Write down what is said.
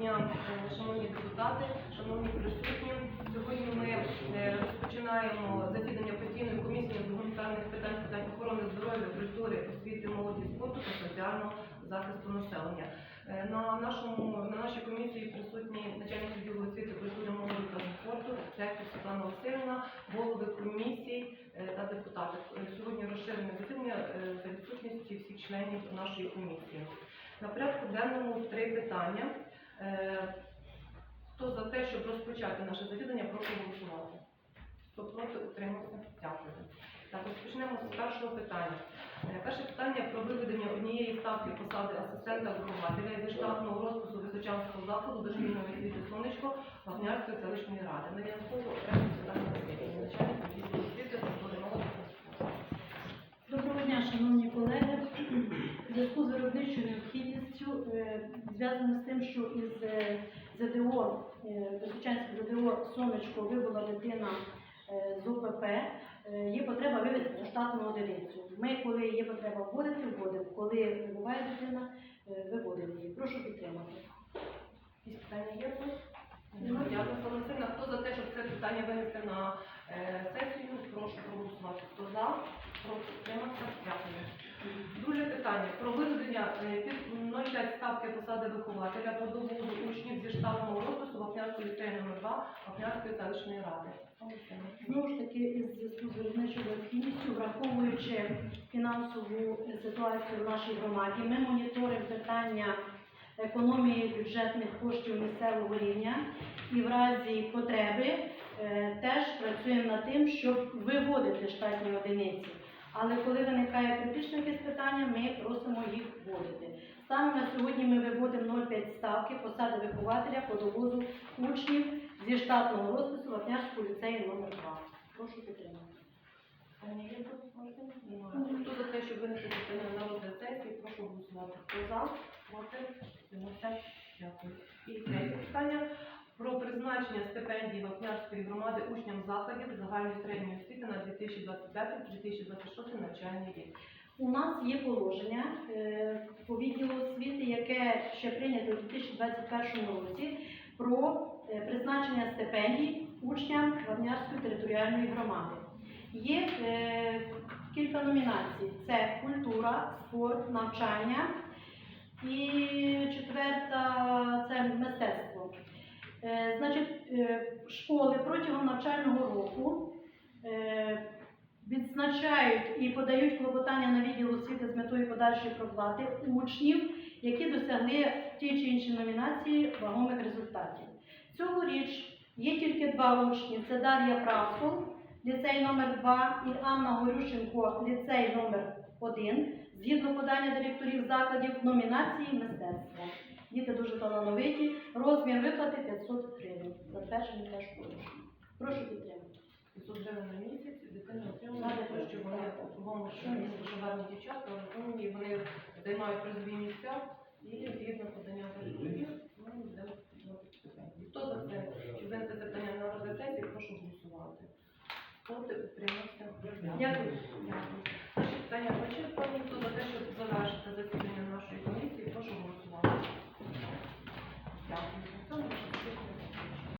дня, шановні депутати, шановні присутні. Сьогодні ми е, розпочинаємо засідання постійної комісії з гуманітарних питань, питань охорони здоров'я, культури, освіти, молоді, спорту та соціального захисту населення. Е, На нашому на нашій комісії присутні начальник відділу освіти, культури, молоді та спорту, директор Світлана Васильівна, голови комісій е, та депутати. Сьогодні розширене засідання за відсутністю всіх членів нашої комісії. На порядку денному три питання. Е, Хто за те, щоб розпочати наше засідання, прошу голосувати. Хто проти, утримався? Дякую. Так, розпочнемо з першого питання. Е, Перше питання про виведення однієї ставки посади асистента вихователя зі штатного розпису Височанського закладу дошкільної освіти Сонечко Вагнярської селищної ради. Зв'язано з тим, що із е, ЗДО, е, Височанське ЗДО Сонечко вибула дитина е, з ОПП, є потреба вивести на штатну одиницю. Ми, коли є потреба вводити, вводимо. Коли вибуває дитина, виводимо її. Прошу підтримати. Якісь питання є? Дякую, Валентина. Хто за те, щоб це питання винести на сесію, прошу проголосувати. Хто за, прошу підтриматися. Дякую. Друге питання про виведення е, 0,5 ставки посади вихователя по доводу учнів зі штатного розпису Вапнярської ліцею номер 2 Вапнярської селищної ради. Знову ж таки, із зв'язку з виробничою необхідністю, враховуючи фінансову ситуацію в нашій громаді, ми моніторимо питання економії бюджетних коштів місцевого рівня і в разі потреби е, теж працюємо над тим, щоб виводити штатні одиниці. Але коли виникає критичне якесь питання, ми просимо їх вводити. Станом на сьогодні ми виводимо 0,5 ставки посади вихователя по довозу учнів зі штатного розпису Вапнярського ліцею номер 2 Прошу підтримати. Тут? Хто за те, щоб винести питання на розгляд сесії, прошу голосувати. Хто за, проти. Дякую. І третє питання призначення стипендій Вапнярської громади учням закладів загальної середньої освіти на 2025-2026 навчальний рік. У нас є положення е, по відділу освіти, яке ще прийнято у 2021 році, про е, призначення стипендій учням Вапнярської територіальної громади. Є е, кілька номінацій: це культура, спорт, навчання і четверта це мистецтво. Е, Значить, е, школи протягом навчального року е, відзначають і подають клопотання на відділ освіти з метою подальшої проплати учнів, які досягли в тій чи іншій номінації вагомих результатів. Цьогоріч є тільки два учні: це Дар'я Прасол, ліцей номер 2 і Анна Горющенко, ліцей номер 1 згідно подання директорів закладів номінації мистецтво. Діти дуже талановиті, розмір виплати 500 гривень. Затверджений теж положення. Прошу підтримати. 500 гривень на місяць, дитина отримує те, що вони у другому шумі служебні дівчата, розумні, вони займають призові місця і згідно подання директорів, ми йдемо на стипендії. Хто за це, щоб винести питання на розгляд прошу голосувати. Проти, утримався. Дякую.